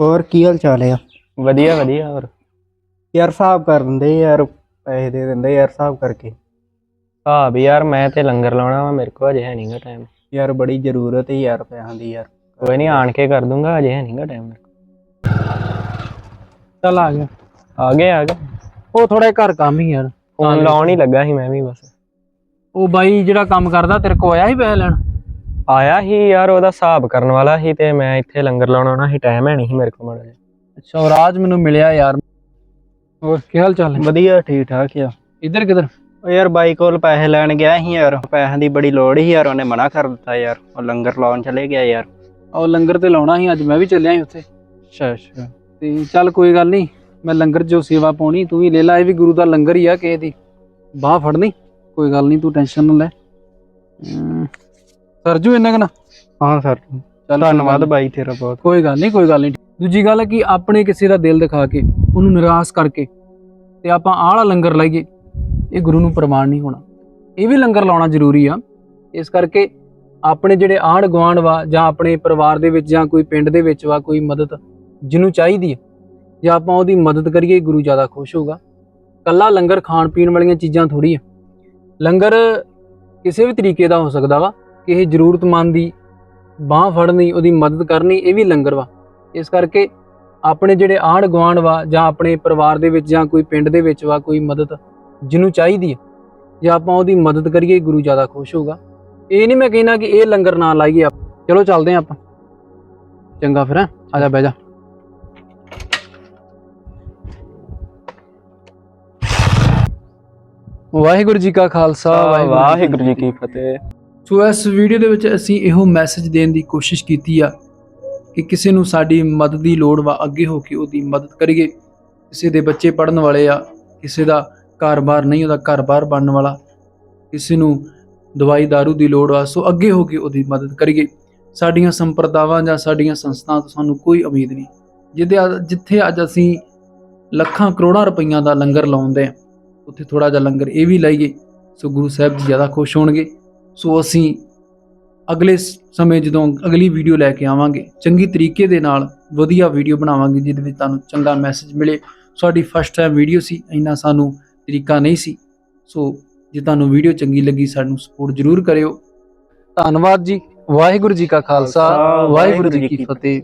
ਹੋਰ ਕੀ ਹਾਲ ਚਾਲ ਆ? ਵਧੀਆ ਵਧੀਆ ਹੋਰ? ਯਾਰ ਹਿਸਾਬ ਕਰ ਦਿੰਦੇ ਯਾਰ ਪੈਸੇ ਦੇ ਦਿੰਦੇ ਯਾਰ ਹਿਸਾਬ ਕਰਕੇ। ਹਾਂ ਵੀ ਯਾਰ ਮੈਂ ਤੇ ਲੰਗਰ ਲਾਉਣਾ ਵਾ ਮੇਰੇ ਕੋਲ ਅਜੇ ਹੈ ਨਹੀਂਗਾ ਟਾਈਮ ਯਾਰ ਬੜੀ ਜ਼ਰੂਰਤ ਹੈ ਯਾਰ ਪੈਸਿਆਂ ਦੀ ਯਾਰ। ਕੋਈ ਨਹੀਂ ਆਣ ਕੇ ਕਰ ਦੂੰਗਾ ਅਜੇ ਹੈ ਨਹੀਂਗਾ ਟਾਈਮ ਮੇਰੇ ਚੱਲ ਆ ਗਿਆ। ਆ ਗਏ ਆ ਗਏ। ਉਹ ਥੋੜਾ ਘਰ ਕੰਮ ਹੀ ਯਾਰ। ਫੋਨ ਲਾਉਣ ਹੀ ਲੱਗਾ ਸੀ ਮੈਂ ਵੀ ਬਸ। ਉਹ ਬਾਈ ਜਿਹੜਾ ਕੰਮ ਕਰਦਾ ਤੇਰੇ ਕੋ ਆਇਆ ਸੀ ਪੈਸੇ ਲੈਣ? ਆਇਆ ਹੀ ਯਾਰ ਉਹਦਾ ਹਿਸਾਬ ਕਰਨ ਵਾਲਾ ਸੀ ਤੇ ਮੈਂ ਇੱਥੇ ਲੰਗਰ ਲਾਉਣਾ ਆਉਣਾ ਸੀ ਟਾਈਮ ਹੈ ਨਹੀਂ ਮੇਰੇ ਕੋਲ ਮਾੜਾ ਜਿਹਾ। ਅੱਛਾ ਰਾਜ ਮੈਨੂੰ ਮਿਲਿਆ ਯਾਰ। ਹੋਰ ਕੀ ਹਾਲ ਚਾਲ ਹੈ ਵਧੀਆ ਠੀਕ ਠਾਕ ਆ। ਇੱਧਰ ਕਿੱਧਰ? ਉਹ ਯਾਰ ਬਾਈ ਕੋਲ ਪੈਸੇ ਲੈਣ ਗਿਆ ਸੀ ਯਾਰ ਪੈਸਿਆਂ ਦੀ ਬੜੀ ਲੋੜ ਸੀ ਯਾਰ ਉਹਨੇ ਮਨਾ ਕਰ ਦਿੱਤਾ ਯਾਰ ਉਹ ਲੰਗਰ ਲਾਉਣ ਚਲੇ ਗਿਆ ਯਾਰ। ਉਹ ਲੰਗਰ ਤੇ ਲਾਉਣਾ ਸੀ ਅੱਜ ਮੈਂ ਵੀ ਚੱਲਿਆ ਸੀ ਉੱਥੇ। ਅੱਛਾ ਅੱਛਾ। ਤੇ ਚੱਲ ਕੋਈ ਗੱਲ ਨਹੀਂ ਮੈਂ ਲੰਗਰ ਜੋ ਸੇਵਾ ਪਾਉਣੀ ਤੂੰ ਵੀ ਲੈ ਲੈ ਇਹ ਵੀ ਗੁਰੂ ਦਾ ਲੰਗਰ ਹੀ ਆ ਕਿਸੇ ਦੀ। ਬਾਹ ਫੜਨੀ ਕੋਈ ਗੱਲ ਨਹੀਂ ਤੂੰ ਟੈਨਸ਼ਨ ਨਾ ਲੈ। ਸਰਜੂ ਇੰਨਾ ਕਨਾ ਹਾਂ ਸਰ ਚੱਲ ਧੰਨਵਾਦ ਬਾਈ ਤੇਰਾ ਬਹੁਤ। ਕੋਈ ਗੱਲ ਨਹੀਂ ਕੋਈ ਗੱਲ ਨਹੀਂ। ਦੂਜੀ ਗੱਲ ਹੈ ਕਿ ਆਪਣੇ ਕਿਸੇ ਦਾ ਦਿਲ ਦਿਖਾ ਕੇ ਉਹਨੂੰ ਨਿਰਾਸ਼ ਕਰਕੇ ਤੇ ਆਪਾਂ ਆਹ ਵਾਲਾ ਲੰਗਰ ਲਾਈਏ ਇਹ ਗੁਰੂ ਨੂੰ ਪ੍ਰਮਾਣ ਨਹੀਂ ਹੋਣਾ। ਇਹ ਵੀ ਲੰਗਰ ਲਾਉਣਾ ਜ਼ਰੂਰੀ ਆ। ਇਸ ਕਰਕੇ ਆਪਣੇ ਜਿਹੜੇ ਆਂਢ ਗੁਆਂਢ ਵਾ ਜਾਂ ਆਪਣੇ ਪਰਿਵਾਰ ਦੇ ਵਿੱਚ ਜਾਂ ਕੋਈ ਪਿੰਡ ਦੇ ਵਿੱਚ ਵਾ ਕੋਈ ਮਦਦ ਜਿਹਨੂੰ ਚਾਹੀਦੀ ਹੈ ਜੇ ਆਪਾਂ ਉਹਦੀ ਮਦਦ ਕਰੀਏ ਗੁਰੂ ਜ਼ਿਆਦਾ ਖੁਸ਼ ਹੋਊਗਾ। ਕੱਲਾ ਲੰਗਰ ਖਾਣ ਪੀਣ ਵਾਲੀਆਂ ਚੀਜ਼ਾਂ ਥੋੜੀ ਆ। ਲੰਗਰ ਕਿਸੇ ਵੀ ਤਰੀਕੇ ਦਾ ਹੋ ਸਕਦਾ ਵਾ। ਕਿਸੇ ਜ਼ਰੂਰਤਮੰਦ ਦੀ ਬਾਹ ਫੜਨੀ ਉਹਦੀ ਮਦਦ ਕਰਨੀ ਇਹ ਵੀ ਲੰਗਰ ਵਾ। ਇਸ ਕਰਕੇ ਆਪਣੇ ਜਿਹੜੇ ਆਂਢ ਗੁਆਂਢ ਵਾ ਜਾਂ ਆਪਣੇ ਪਰਿਵਾਰ ਦੇ ਵਿੱਚ ਜਾਂ ਕੋਈ ਪਿੰਡ ਦੇ ਵਿੱਚ ਵਾ ਕੋਈ ਮਦਦ ਜਿਹਨੂੰ ਚਾਹੀਦੀ ਹੈ ਜੇ ਆਪਾਂ ਉਹਦੀ ਮਦਦ ਕਰੀਏ ਗੁਰੂ ਜ਼ਿਆਦਾ ਖੁਸ਼ ਹੋਊਗਾ। ਇਹ ਨਹੀਂ ਮੈਂ ਕਹਿਣਾ ਕਿ ਇਹ ਲੰਗਰ ਨਾ ਲਾਈਏ ਆਪ। ਚਲੋ ਚੱਲਦੇ ਆਪਾਂ। ਚੰਗਾ ਫਿਰ? ਆ ਜਾ ਬਹਿ ਜਾ। ਵਾਹਿਗੁਰੂ ਜੀ ਕਾ ਖਾਲਸਾ ਵਾਹਿਗੁਰੂ ਜੀ ਕੀ ਫਤਿਹ। ਸੋ ਇਸ ਵੀਡੀਓ ਦੇ ਵਿੱਚ ਅਸੀਂ ਇਹੋ ਮੈਸੇਜ ਦੇਣ ਦੀ ਕੋਸ਼ਿਸ਼ ਕੀਤੀ ਆ ਕਿ ਕਿਸੇ ਨੂੰ ਸਾਡੀ ਮਦਦ ਦੀ ਲੋੜ ਵਾ, ਅੱਗੇ ਹੋ ਕੇ ਉਹਦੀ ਮਦਦ ਕਰੀਏ। ਕਿਸੇ ਦੇ ਬੱਚੇ ਪੜਨ ਵਾਲੇ ਆ, ਕਿਸੇ ਦਾ ਘਰ-ਬਾਰ ਨਹੀਂ, ਉਹਦਾ ਘਰ-ਬਾਰ ਬਣਨ ਵਾਲਾ, ਕਿਸੇ ਨੂੰ ਦਵਾਈ दारू ਦੀ ਲੋੜ ਆ, ਸੋ ਅੱਗੇ ਹੋ ਕੇ ਉਹਦੀ ਮਦਦ ਕਰੀਏ। ਸਾਡੀਆਂ ਸੰਪਰਦਾਵਾਂ ਜਾਂ ਸਾਡੀਆਂ ਸੰਸਥਾਵਾਂ ਤੋਂ ਸਾਨੂੰ ਕੋਈ ਉਮੀਦ ਨਹੀਂ। ਜਿਹਦੇ ਜਿੱਥੇ ਅੱਜ ਅਸੀਂ ਲੱਖਾਂ ਕਰੋੜਾਂ ਰੁਪਈਆਂ ਦਾ ਲੰਗਰ ਲਾਉਂਦੇ ਆ, ਉੱਥੇ ਥੋੜਾ ਜਿਹਾ ਲੰਗਰ ਇਹ ਵੀ ਲਾਈਏ, ਸੋ ਗੁਰੂ ਸਾਹਿਬ ਜੀ ਜ਼ਿਆਦਾ ਖੁਸ਼ ਹੋਣਗੇ। ਸੋ ਅਸੀਂ ਅਗਲੇ ਸਮੇਂ ਜਦੋਂ ਅਗਲੀ ਵੀਡੀਓ ਲੈ ਕੇ ਆਵਾਂਗੇ ਚੰਗੀ ਤਰੀਕੇ ਦੇ ਨਾਲ ਵਧੀਆ ਵੀਡੀਓ ਬਣਾਵਾਂਗੇ ਜਿਹਦੇ ਵਿੱਚ ਤੁਹਾਨੂੰ ਚੰਗਾ ਮੈਸੇਜ ਮਿਲੇ। ਸਾਡੀ ਫਸਟ ਟਾਈਮ ਵੀਡੀਓ ਸੀ ਇੰਨਾ ਸਾਨੂੰ ਤਰੀਕਾ ਨਹੀਂ ਸੀ। ਸੋ ਜੇ ਤੁਹਾਨੂੰ ਵੀਡੀਓ ਚੰਗੀ ਲੱਗੀ ਸਾਨੂੰ ਸਪੋਰਟ ਜ਼ਰੂਰ ਕਰਿਓ। ਧੰਨਵਾਦ ਜੀ। ਵਾਹਿਗੁਰੂ ਜੀ ਕਾ ਖਾਲਸਾ ਵਾਹਿਗੁਰੂ ਜੀ ਕੀ ਫਤਿਹ।